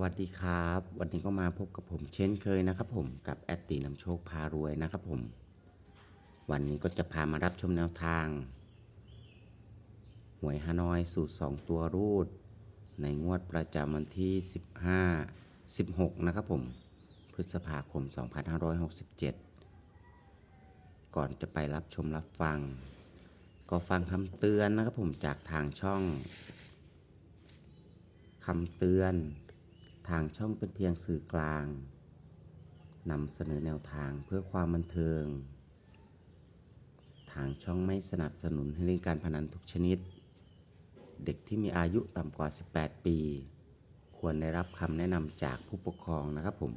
วัสดีครับ วันนี้ก็มาพบกับผมเช่นเคยนะครับผมกับแอดตีนำโชคพารวยนะครับผม วันนี้ก็จะพามารับชมแนวทาง หวยฮานอยสูตร 2 ตัวรูด ในงวดประจำวันที่ 15 16 นะครับผม พฤษภาคม 2567 ก่อนจะไปรับชมรับฟัง ก็ฟังคำเตือนนะครับผมจากทางช่องคำเตือน ทางช่องเป็นเพียงสื่อกลางนำเสนอแนวทางเพื่อความบันเทิง ทางช่องไม่สนับสนุนให้เล่นการพนันทุกชนิด เด็กที่มีอายุต่ำกว่า 18 ปี ควรได้รับคำแนะนำจากผู้ปกครองนะครับผม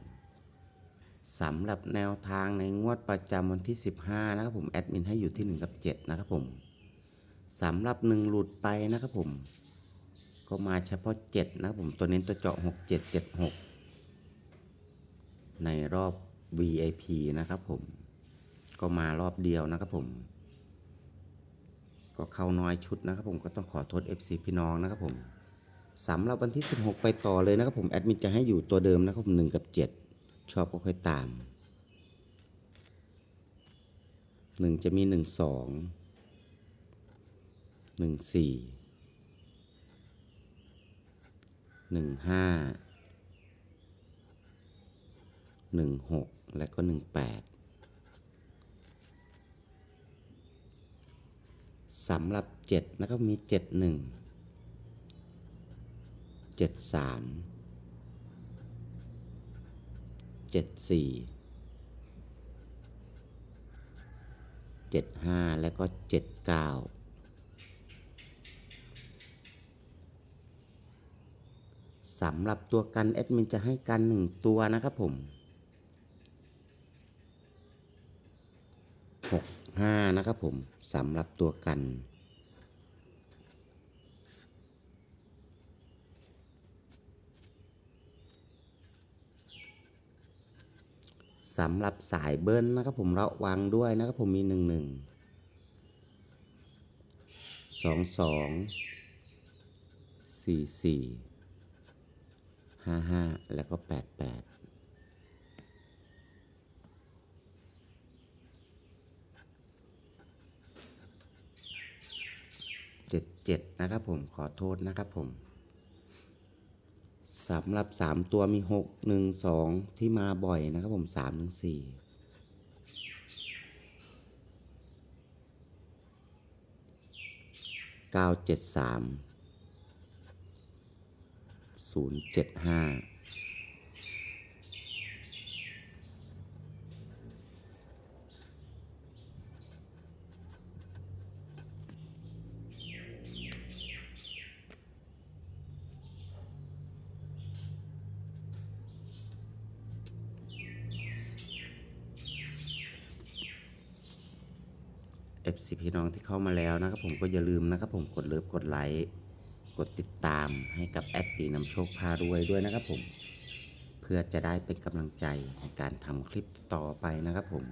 สำหรับแนวทางในงวดประจำวันที่ 15 นะครับผม แอดมินให้อยู่ที่ 1 กับ 7 นะครับผมสำหรับ 1 หลุดไปนะครับผม ก็มาเฉพาะ 7 นะครับผมตัวเน้นตัวเจาะ 6 7 7 6 ในรอบ VIP นะครับผม ก็มารอบเดียวนะครับผม ก็เข้าน้อยชุดนะครับผมก็ต้องขอโทษ FC พี่น้องนะครับผมสำหรับวันที่ 16 ไปต่อเลยนะครับผมแอดมินจะให้อยู่ตัวเดิมนะครับผม1กับ 7 ชอบก็ค่อยตาม 1 จะมี 1 2 1 4 หนึ่งห้าหนึ่งหกและก็หนึ่งแปดสำหรับเจ็ดนะครับมีเจ็ดหนึ่งเจ็ดสามเจ็ดสี่เจ็ดห้าและก็เจ็ดเก้า สำหรับตัวกันแอดมินจะให้กันหนึ่งตัวนะครับผมหกห้านะครับผมสำหรับตัวกัน สำหรับสายเบิ้ลนะครับผมระวังด้วยนะครับผมมีหนึ่งหนึ่งสองสองสี่สี่ ห้าห้าแล้วก็แปดแปดเจ็ดเจ็ดนะครับผมขอโทษนะครับผมสำหรับสามตัวมีหกหนึ่งสองที่มาบ่อยนะครับผมสามหนึ่งสี่ เก้าเจ็ดสามศูนย์เจ็ดห้าเอฟซีพี่น้องที่เข้ามาแล้วนะครับผมก็อย่าลืมนะครับผมกดเลิฟกดไลค์ กดติดตามให้กับแอดตีนำโชคพารวยด้วยนะครับผม เพื่อจะได้เป็นกำลังใจในการทำคลิปต่อไปนะครับผม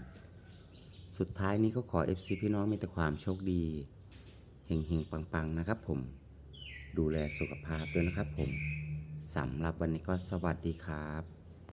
สุดท้ายนี้ก็ขอ FC พี่น้องมีแต่ความโชคดีเฮงเฮงๆปังๆ นะครับผม ดูแลสุขภาพด้วยนะครับผมสำหรับวันนี้ก็สวัสดีครับ